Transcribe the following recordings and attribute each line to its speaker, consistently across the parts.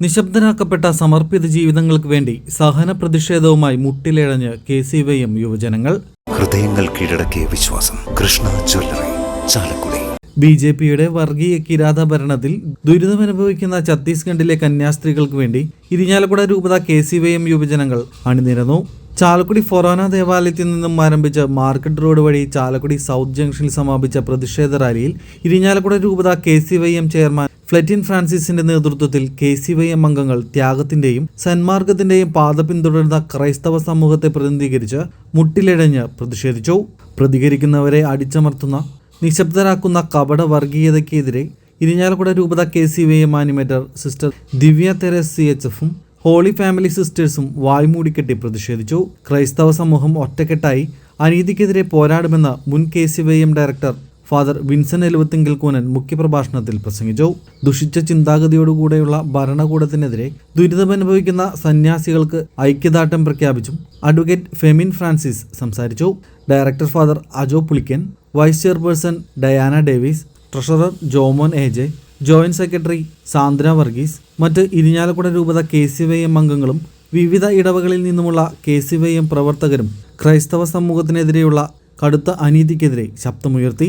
Speaker 1: നിശബ്ദരാക്കപ്പെട്ട സമർപ്പിത ജീവിതങ്ങൾക്ക് വേണ്ടി സഹന പ്രതിഷേധവുമായി മുട്ടിലിഴഞ്ഞ് കെ സി വൈ എം യുവജനങ്ങൾ.
Speaker 2: ഹൃദയങ്ങൾ കീഴടക്കിയ വിശ്വാസം. Krishna jewellery Chalakudy.
Speaker 1: B J പിയുടെ വർഗീയ കിരാത ഭരണത്തിൽ ദുരിതമനുഭവിക്കുന്ന ഛത്തീസ്ഗഡിലെ കന്യാസ്ത്രീകൾക്ക് വേണ്ടി ഇരിഞ്ഞാലക്കുട രൂപത കെ സി വൈ എം യുവജനങ്ങൾ അണിനിരന്നു. ചാലക്കുടി ഫൊറോന ദേവാലയത്തിൽ നിന്നും ആരംഭിച്ച മാർക്കറ്റ് റോഡ് വഴി ചാലക്കുടി സൗത്ത് ജംഗ്ഷനിൽ സമാപിച്ച പ്രതിഷേധ റാലിയിൽ ഇരിഞ്ഞാലക്കുട രൂപത K C Y M chairman Fletin ഫ്രാൻസിസിന്റെ നേതൃത്വത്തിൽ കെ സി വൈ എം അംഗങ്ങൾ ത്യാഗത്തിന്റെയും സന്മാർഗത്തിന്റെയും പാത പിന്തുടരുന്ന ക്രൈസ്തവ സമൂഹത്തെ പ്രതിനിധീകരിച്ച് മുട്ടിലിഴഞ്ഞ് പ്രതിഷേധിച്ചു. പ്രതികരിക്കുന്നവരെ അടിച്ചമർത്തുന്ന നിശബ്ദരാക്കുന്ന കപട വർഗീയതയ്ക്കെതിരെ ഇരിഞ്ഞാലക്കുട രൂപത K C Y M animator sister Divya Theres C H എഫും ഹോളി ഫാമിലി സിസ്റ്റേഴ്സും വായ്മൂടിക്കെട്ടി പ്രതിഷേധിച്ചു. ക്രൈസ്തവ സമൂഹം ഒറ്റക്കെട്ടായി അനീതിക്കെതിരെ പോരാടുമെന്ന് മുൻ K C Y M director father Vincent Eluvathingal Koonan മുഖ്യപ്രഭാഷണത്തിൽ പ്രസംഗിച്ചു. ദുഷിച്ച ചിന്താഗതിയോടുകൂടെയുള്ള ഭരണകൂടത്തിനെതിരെ ദുരിതമനുഭവിക്കുന്ന സന്യാസികൾക്ക് ഐക്യദാർഢ്യം പ്രഖ്യാപിച്ചും അഡ്വക്കേറ്റ് ഫെമിൻ ഫ്രാൻസിസ് സംസാരിച്ചു. Director father Ajo Pulikkan vice chairperson Diana Davis treasurer Jomon A J joint secretary Sandra Varghese മറ്റ് ഇരിഞ്ഞാലക്കുട രൂപത കെ സി വൈ എം അംഗങ്ങളും വിവിധ ഇടവകളിൽ നിന്നുമുള്ള കെ സി വൈ എം പ്രവർത്തകരും ക്രൈസ്തവ സമൂഹത്തിനെതിരെയുള്ള കടുത്ത അനീതിക്കെതിരെ ശബ്ദമുയർത്തി.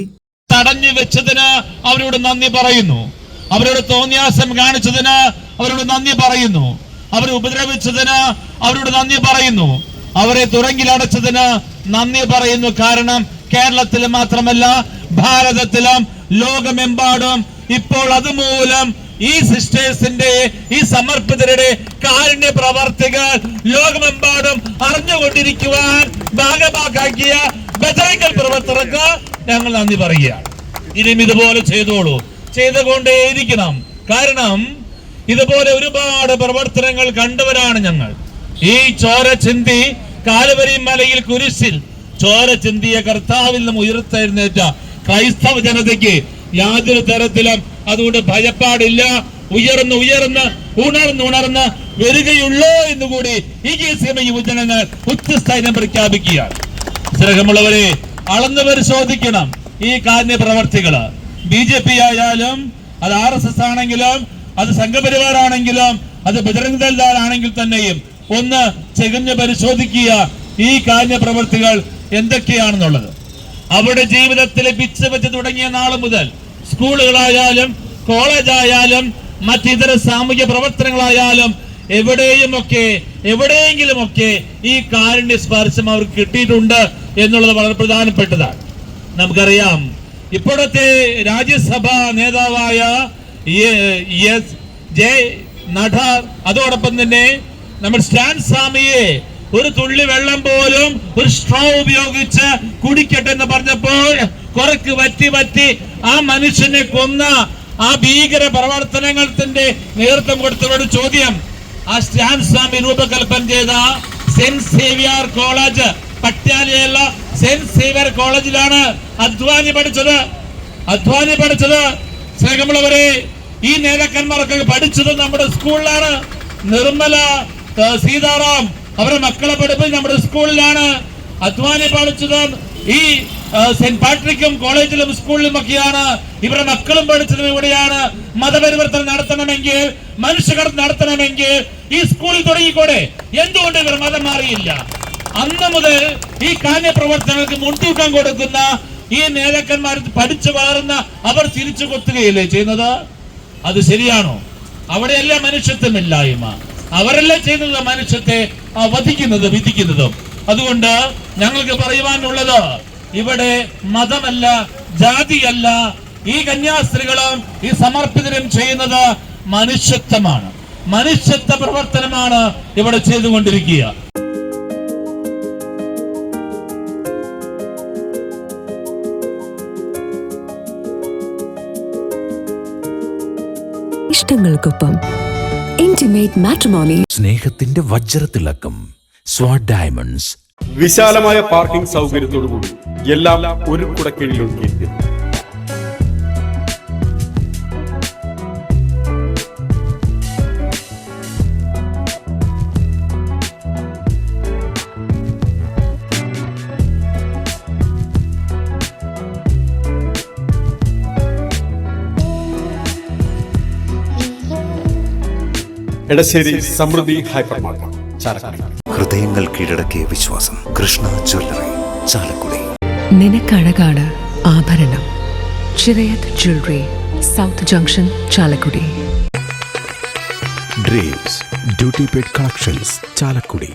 Speaker 3: തടഞ്ഞു വെച്ചതിന് അവരോട് നന്ദി പറയുന്നു. അവരോട് തോന്നിയാസം കാണിച്ചതിന് അവരോട് നന്ദി പറയുന്നു. അവരെ ഉപദ്രവിച്ചതിന് അവരോട് നന്ദി പറയുന്നു. അവരെ തുറങ്കിലടച്ചതിന് നന്ദി പറയുന്നു. കാരണം കേരളത്തിൽ മാത്രമല്ല ഭാരതത്തിലും ലോകമെമ്പാടും ഇപ്പോൾ അതുമൂലം ഈ സിസ്റ്റേഴ്സിന്റെ ഈ സമർപ്പിതരുടെ കാരുണ്യ പ്രവർത്തികൾ ലോകമെമ്പാടും അറിഞ്ഞുകൊണ്ടിരിക്കുവാൻ ഭാഗമാക്കിയ ബദൈക്കൽ പ്രവർത്തകർക്ക് ഞങ്ങൾ നന്ദി പറയുകയാണ്. ഇനിയും ഇതുപോലെ ചെയ്തോളൂ. ചെയ്തുകൊണ്ടേയിരിക്കണം. കാരണം ഇതുപോലെ ഒരുപാട് പ്രവർത്തനങ്ങൾ കണ്ടവരാണ് ഞങ്ങൾ. ഈ ചോര ചിന്തി കാലുവരി മലയിൽ കുരിശിൽ ചോര ചിന്തിയ കർത്താവിൽ നിന്നും ഉയർത്തെഴുന്നേറ്റ ക്രൈസ്തവ ജനതയ്ക്ക് യാതൊരു തരത്തിലും അതുകൊണ്ട് ഭയപ്പാടില്ല. ഉയർന്ന് ഉയർന്ന് ഉണർന്ന് ഉണർന്ന് വരികയുള്ളൂ എന്നുകൂടി ഈ കെ സി എം യുവജനങ്ങൾ ഉച്ചസ്ഥൈര്യം പ്രഖ്യാപിക്കുകയാണ്. സ്നേഹമുള്ളവരെ അളന്ന് പരിശോധിക്കണം. ഈ കാരുണ്യ പ്രവർത്തികൾ. ബി ജെ പി ആയാലും അത് ആർ എസ് എസ് ആണെങ്കിലും അത് സംഘപരിവാറാണെങ്കിലും അത് ബജറംഗ് ദൽദാർ ആണെങ്കിൽ തന്നെയും ഒന്ന് ചെകഞ്ഞ് പരിശോധിക്കുക ഈ കാരുണ്യ പ്രവർത്തികൾ എന്തൊക്കെയാണെന്നുള്ളത്. അവരുടെ ജീവിതത്തിൽ പിച്ച് വെച്ച് തുടങ്ങിയ നാൾ മുതൽ സ്കൂളുകളായാലും കോളേജായാലും മറ്റിതര സാമൂഹ്യ പ്രവർത്തനങ്ങളായാലും എവിടെയുമൊക്കെ എവിടെയെങ്കിലുമൊക്കെ ഈ കാരുണ്യ സ്പർശം അവർക്ക് കിട്ടിയിട്ടുണ്ട് എന്നുള്ളത് വളരെ പ്രധാനപ്പെട്ടതാണ്. നമുക്കറിയാം. ഇപ്പോഴത്തെ രാജ്യസഭാ നേതാവായ എസ് ജെ നഡാർ അതോടൊപ്പം തന്നെ നമ്മൾ സ്റ്റാൻ സ്വാമിയെ ഒരു തുള്ളി വെള്ളം പോലും ഒരു സ്ട്രോ ഉപയോഗിച്ച് കുടിക്കട്ടെ എന്ന് പറഞ്ഞപ്പോൾ കുറക്ക് വറ്റി വറ്റി ആ മനുഷ്യനെ കൊന്ന ആ ഭീകര പ്രവർത്തനങ്ങളുടെ നേതൃത്വം കൊടുത്തവരുടെ ചോദ്യം ആ സ്റ്റാൻ സ്വാമി രൂപകൽപ്പന ചെയ്ത സെന്റ് സേവിയർ കോളേജ് പട്യാലയുള്ള സെന്റ് സേവിയർ കോളേജിലാണ് അധ്വാനി പഠിച്ചത്. അധ്വാനി പഠിച്ചത് സ്നേഹമുള്ളവരെ ഈ നേതാക്കന്മാർക്ക് പഠിച്ചത് നമ്മുടെ സ്കൂളിലാണ്. നിർമ്മല സീതാറാം അവരുടെ മക്കളെ പഠിപ്പ് നമ്മുടെ സ്കൂളിലാണ്. അധ്വാനി പഠിച്ചത് ഈ സെന്റ് പാട്രിക്കും കോളേജിലും സ്കൂളിലും ഒക്കെയാണ് ഇവരുടെ മക്കളും പഠിച്ചതും ഇവിടെയാണ്. മതപരിവർത്തനം നടത്തണമെങ്കിൽ മനുഷ്യകടത്ത് നടത്തണമെങ്കിൽ ഈ സ്കൂളിൽ തുടങ്ങിക്കോടെ. എന്തുകൊണ്ട് ഇവർ മതം മാറിയില്ല? അന്ന് മുതൽ ഈ കാന്യ പ്രവർത്തനങ്ങൾക്ക് മുൻതൂക്കം കൊടുക്കുന്ന ഈ നേതാക്കന്മാർ പഠിച്ചു വളർന്ന അവർ തിരിച്ചു കൊത്തുകയല്ലേ ചെയ്യുന്നത്? അത് ശരിയാണോ? അവിടെയല്ല മനുഷ്യത്വമില്ലായ്മ അവരല്ല ചെയ്യുന്നത് മനുഷ്യത്തെ വധിക്കുന്നത് വിധിക്കുന്നതും? അതുകൊണ്ട് ഞങ്ങൾക്ക് പറയുവാനുള്ളത് ഇവിടെ മതമല്ല ജാതിയല്ല ഈ കന്യാസ്ത്രീകളും ഈ സമർപ്പിതരും ചെയ്യുന്നത് മനുഷ്യത്വമാണ്. മനുഷ്യത്വ പ്രവർത്തനമാണ് ഇവിടെ ചെയ്തുകൊണ്ടിരിക്കുക.
Speaker 4: ഇഷ്ടങ്ങൾക്കൊപ്പം ഇന്റിമേറ്റ് മാട്രിമോണി
Speaker 5: സ്നേഹത്തിന്റെ വജ്രത്തിളക്കം സ്വാഡ് ഡയമണ്ട്സ്
Speaker 6: വിശാലമായ പാർക്കിംഗ് സൗകര്യത്തോടുകൂടി എല്ലാം ഒരു കുടക്കീഴിൽ എടശ്ശേരി സമൃദ്ധി ഹൈപ്പർ മാർക്കറ്റ് ചാലക്കുടി.
Speaker 2: ഹൃദയങ്ങൾ കീഴടക്കിയ വിശ്വാസം. കൃഷ്ണ ജ്വല്ലറി ചാലക്കുടി.
Speaker 4: നിനക്കഴകാണ് ആഭരണം. Chirayath jewellery south junction Chalakudy.
Speaker 5: Dreams duty paid collections Chalakudy.